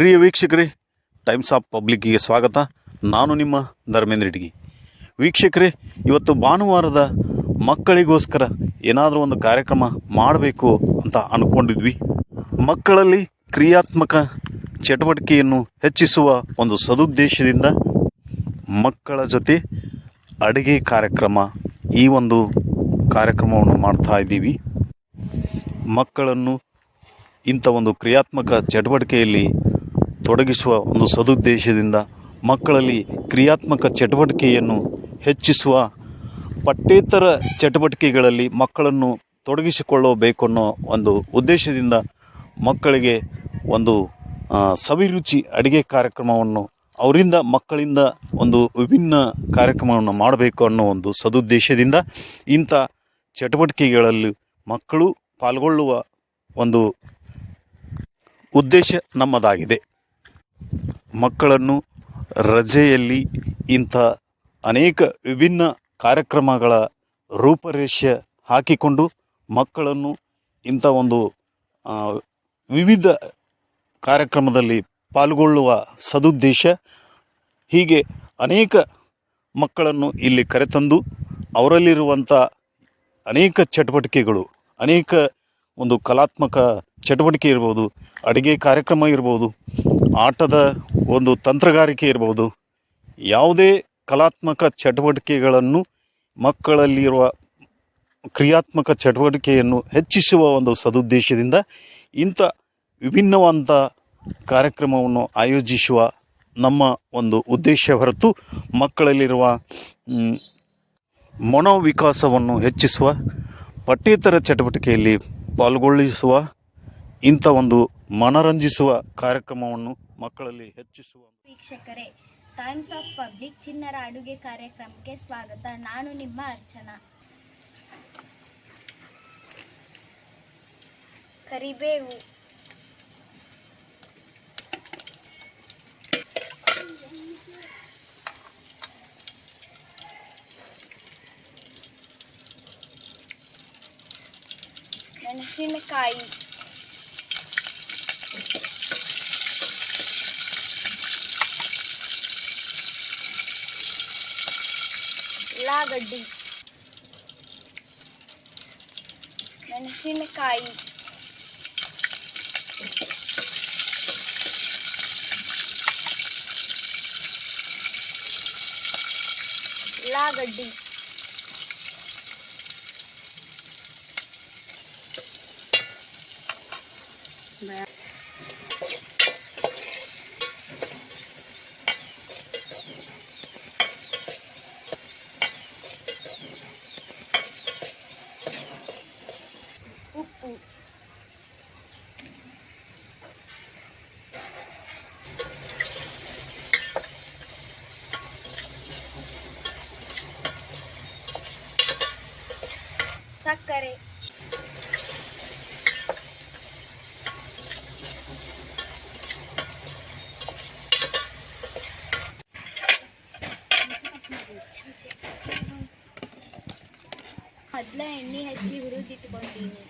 ಪ್ರಿಯ ವೀಕ್ಷಕರೇ times of ಪಬ್ಲಿಕ್ಕಿಗೆ ಸ್ವಾಗತ. ನಾನು ನಿಮ್ಮ ಧರ್ಮೇಂದ್ರ ಇಟಗಿ. ವೀಕ್ಷಕರೇ, ಇವತ್ತು ಭಾನುವಾರದ ಮಕ್ಕಳಿಗೋಸ್ಕರ ಏನಾದರೂ ಒಂದು ಕಾರ್ಯಕ್ರಮ ಮಾಡಬೇಕು ಅಂತ ಅಂದ್ಕೊಂಡಿದ್ವಿ ಮಕ್ಕಳಲ್ಲಿ ಕ್ರಿಯಾತ್ಮಕ ಚಟುವಟಿಕೆಯನ್ನು ಹೆಚ್ಚಿಸುವ ಒಂದು ಸದುದ್ದೇಶದಿಂದ ಮಕ್ಕಳ ಜೊತೆ ಅಡುಗೆ ಕಾರ್ಯಕ್ರಮ, ಈ ಒಂದು ಕಾರ್ಯಕ್ರಮವನ್ನು ಮಾಡ್ತಾ ಇದ್ದೀವಿ. ಮಕ್ಕಳನ್ನು ಇಂಥ ಒಂದು ಕ್ರಿಯಾತ್ಮಕ ಚಟುವಟಿಕೆಯಲ್ಲಿ ತೊಡಗಿಸುವ ಒಂದು ಸದುದ್ದೇಶದಿಂದ ಮಕ್ಕಳಲ್ಲಿ ಕ್ರಿಯಾತ್ಮಕ ಚಟುವಟಿಕೆಯನ್ನು ಹೆಚ್ಚಿಸುವ ಪಠ್ಯೇತರ ಚಟುವಟಿಕೆಗಳಲ್ಲಿ ಮಕ್ಕಳನ್ನು ತೊಡಗಿಸಿಕೊಳ್ಳಬೇಕು ಅನ್ನೋ ಒಂದು ಉದ್ದೇಶದಿಂದ ಮಕ್ಕಳಿಗೆ ಒಂದು ಸವಿರುಚಿ ಅಡುಗೆ ಕಾರ್ಯಕ್ರಮವನ್ನು, ಅವರಿಂದ ಮಕ್ಕಳಿಂದ ಒಂದು ವಿಭಿನ್ನ ಕಾರ್ಯಕ್ರಮವನ್ನು ಮಾಡಬೇಕು ಅನ್ನೋ ಒಂದು ಸದುದ್ದೇಶದಿಂದ ಇಂಥ ಚಟುವಟಿಕೆಗಳಲ್ಲಿ ಮಕ್ಕಳು ಪಾಲ್ಗೊಳ್ಳುವ ಒಂದು ಉದ್ದೇಶ ನಮ್ಮದಾಗಿದೆ. ಮಕ್ಕಳನ್ನು ರಜೆಯಲ್ಲಿ ಇಂಥ ಅನೇಕ ವಿಭಿನ್ನ ಕಾರ್ಯಕ್ರಮಗಳ ರೂಪರೇಷೆ ಹಾಕಿಕೊಂಡು ಮಕ್ಕಳನ್ನು ಇಂಥ ಒಂದು ವಿವಿಧ ಕಾರ್ಯಕ್ರಮದಲ್ಲಿ ಪಾಲ್ಗೊಳ್ಳುವ ಸದುದ್ದೇಶ. ಹೀಗೆ ಅನೇಕ ಮಕ್ಕಳನ್ನು ಇಲ್ಲಿ ಕರೆತಂದು ಅವರಲ್ಲಿರುವಂಥ ಅನೇಕ ಚಟುವಟಿಕೆಗಳು, ಅನೇಕ ಒಂದು ಕಲಾತ್ಮಕ ಚಟುವಟಿಕೆ ಇರ್ಬೋದು, ಅಡುಗೆ ಕಾರ್ಯಕ್ರಮ ಇರ್ಬೋದು, ಆಟದ ಒಂದು ತಂತ್ರಗಾರಿಕೆ ಇರ್ಬೋದು, ಯಾವುದೇ ಕಲಾತ್ಮಕ ಚಟುವಟಿಕೆಗಳನ್ನು ಮಕ್ಕಳಲ್ಲಿರುವ ಕ್ರಿಯಾತ್ಮಕ ಚಟುವಟಿಕೆಯನ್ನು ಹೆಚ್ಚಿಸುವ ಒಂದು ಸದುದ್ದೇಶದಿಂದ ಇಂಥ ವಿಭಿನ್ನವಾದಂಥ ಕಾರ್ಯಕ್ರಮವನ್ನು ಆಯೋಜಿಸುವ ನಮ್ಮ ಒಂದು ಉದ್ದೇಶ ಹೊರತು ಮಕ್ಕಳಲ್ಲಿರುವ ಮನೋವಿಕಾಸವನ್ನು ಹೆಚ್ಚಿಸುವ, ಪಠ್ಯೇತರ ಚಟುವಟಿಕೆಯಲ್ಲಿ ಪಾಲ್ಗೊಳ್ಳಿಸುವ, ಇಂಥ ಒಂದು ಮನರಂಜಿಸುವ ಕಾರ್ಯಕ್ರಮವನ್ನು ಮಕ್ಕಳಲ್ಲಿ ಹೆಚ್ಚಿಸುವ ವೀಕ್ಷಕರೇ ಟೈಮ್ಸ್ ಆಫ್ ಪಬ್ಲಿಕ್ ಚಿನ್ನರ ಅಡುಗೆ ಕಾರ್ಯಕ್ರಮಕ್ಕೆ ಸ್ವಾಗತ. ನಾನು ನಿಮ್ಮ ಅರ್ಚನಾ. ಕರಿಬೇವು. ಮೆಣಸಿನಕಾಯಿ. ಉಳ್ಳಾಗಡ್ಡಿ ಮೆಣಸಿನಕಾಯಿ ಉಳ್ಳಾಗಡ್ಡಿ ಸಕ್ಕರೆ ಮೊದಲ ಎಣ್ಣೆ ಹಚ್ಚಿ ಹುರಿದಿಟ್ಕೊಂಡೀನಿ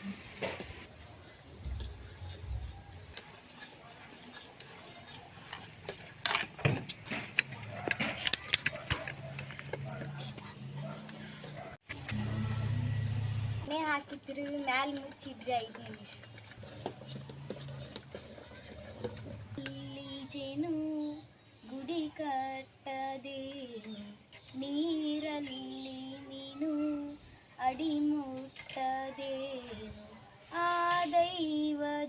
ಹಾಕಿ ತಿರುಗಿ ಮ್ಯಾಲೆ ಮುಚ್ಚಿದ್ರೆ ಐದು ನಿಮಿಷ. ಇಲ್ಲಿ ಜೇನು ಗುಡಿ ಕಟ್ಟದೇನು ನೀರಲ್ಲಿ ನೀನು ಅಡಿ ಮುಟ್ಟದೇನು ಆ ದೈವದಾಜ್ಞೇನೆ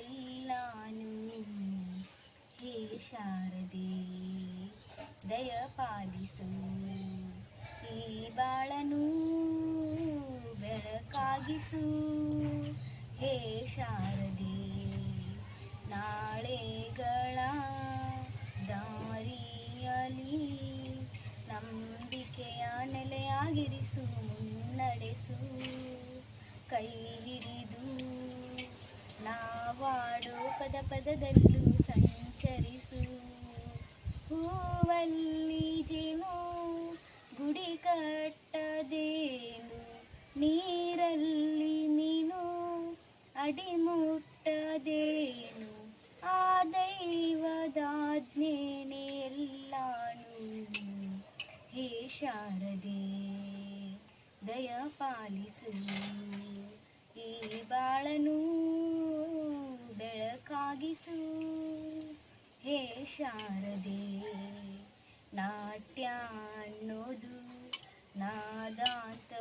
ಎಲ್ಲಾನು ಹೇ ಶಾರದೆ ದಯ ಪಾಲಿಸು ಈ ಬಾಳನು. ಬೆಳಕಾಗಿಸು ಹೇ ಶಾರದಿ ನಾಳೆಗಳ ದಾರಿಯಲಿ ನಂಬಿಕೆಯ ನೆಲೆಯಾಗಿರಿಸು, ಮುನ್ನಡೆಸು. ಕೈ ಹಿಡಿದು ನಾವಾಡೋ ಪದ ಪದದಲ್ಲೂ ಸಂಚರಿಸು. ಹೂವಲ್ಲಿ ಜೇನು, ಗುಡಿ ಕಟ್ಟದೇನು ಈ ಬಾಳನು ಬೆಳಕಾಗಿಸು. ಹೇ ಶಾರದೆ ನಾಟ್ಯ ಅನ್ನೋದು ನಾದಾಂತರಂಗ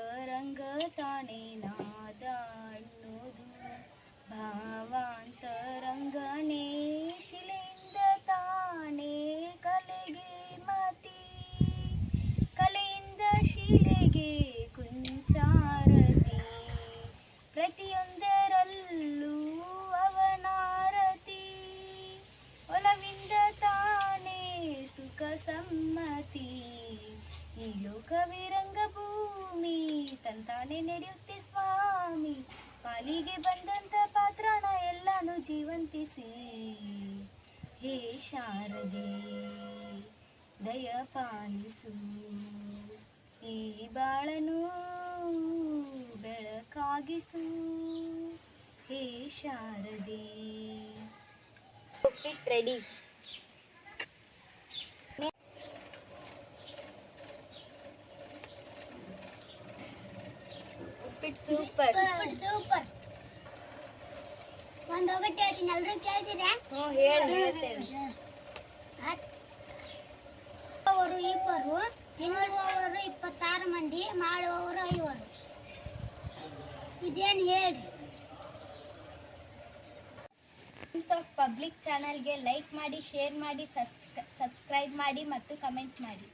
ತಂತಾನೆ ನಡೆಯುತ್ತೆ ಸ್ವಾಮಿ. ಪಾಲಿಗೆ ಬಂದಂತ ಪಾತ್ರನ ಎಲ್ಲಾನು ಜೀವಂತಿಸಿ. ಹೇ ಶಾರದೆ ದಯ ಪಾಲಿಸು ಈ ಬಾಳನು ಬೆಳಕಾಗಿಸು. ಹೇ ಶಾರದೆ. ರೆಡಿ ಸೂಪರ್ ಸೂಪರ್ ಒಂದ್ ಹೋಗಟ್ಟೆ ಹೇಳ್ತೀನಿ ಎಲ್ರು ಕೇಳ್ತೀರಾ? ಹ್ಞೂ ಹೇಳಿ ಹೇಳ್ತೇವೆ. ಅವರು ಇಬ್ಬರು ತಿನ್ನುವವರು ಇಪ್ಪತ್ತಾರು ಮಂದಿ ಮಾಡುವವರು ಐವರು. ಇದೇನು ಹೇಳ್ರಿ? ನ್ಯೂಸ್ ಆಫ್ ಪಬ್ಲಿಕ್ ಚಾನಲ್ಗೆ ಲೈಕ್ ಮಾಡಿ ಶೇರ್ ಮಾಡಿ ಸಬ್ಸ್ಕ್ರೈಬ್ ಮಾಡಿ ಮತ್ತು ಕಮೆಂಟ್ ಮಾಡಿ.